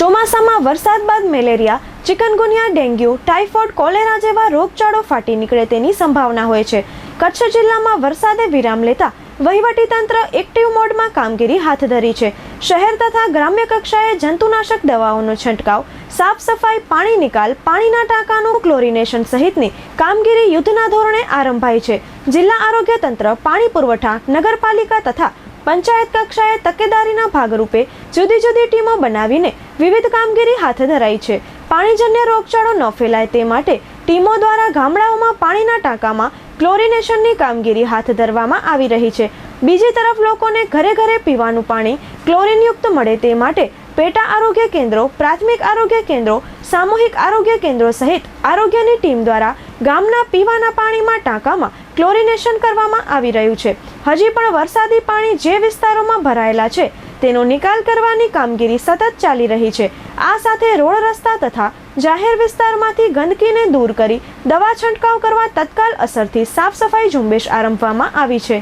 ચોમાસામાં વરસાદ બાદ malaria, chikungunya, dengue, typhoid, cholera જેવા રોગચાળો ફાટી નીકળે તેની સંભાવના હોય છે. કચ્છ જિલ્લામાં વરસાદે વિરામ લેતા વહીવટીતંત્ર એક્ટિવ મોડમાં કામગીરી હાથ ધરી છે. શહેર તથા ગ્રામ્ય કક્ષાએ જંતુનાશક દવાઓનો છંટકાવ, સાફ સફાઈ, પાણી નિકાલ, પાણીના ટાંકાનું ક્લોરિનેશન સહિતની કામગીરી યુદ્ધના ધોરણે આરંભાઈ છે. જિલ્લા આરોગ્ય તંત્ર, પાણી પુરવઠા, નગરપાલિકા તથા પંચાયત કક્ષાએ તકેદારીના ભાગરૂપે જુદી જુદી ટીમો બનાવીને વિવિધ કામગીરી હાથ ધરાઈ છે. પાણીજન્ય રોગચાળો ન ફેલાય તે માટે ટીમો દ્વારા ગામડાઓમાં પાણીના ટાંકામાં ક્લોરિનેશનની કામગીરી હાથ ધરવામાં આવી રહી છે. બીજી તરફ લોકોને ઘરે ઘરે પીવાનું પાણી ક્લોરિનયુક્ત મળે તે માટે પેટા આરોગ્ય કેન્દ્રો, પ્રાથમિક આરોગ્ય કેન્દ્રો, સામૂહિક આરોગ્ય કેન્દ્રો સહિત આરોગ્યની ટીમ દ્વારા ગામના પીવાના પાણીમાં ટાંકામાં ક્લોરિનેશન કરવામાં આવી રહ્યું છે. હજી પણ વરસાદી પાણી જે વિસ્તારોમાં ભરાયેલા છે, તેનો નિકાલ કરવાની કામગીરી સતત ચાલી રહી છે. આ સાથે રોડ રસ્તા તથા જાહેર વિસ્તારમાંથી ગંદકીને દૂર કરી દવા છંટકાવ કરવા તત્કાલ અસરથી સાફ સફાઈ ઝુંબેશ આરંભવામાં આવી છે.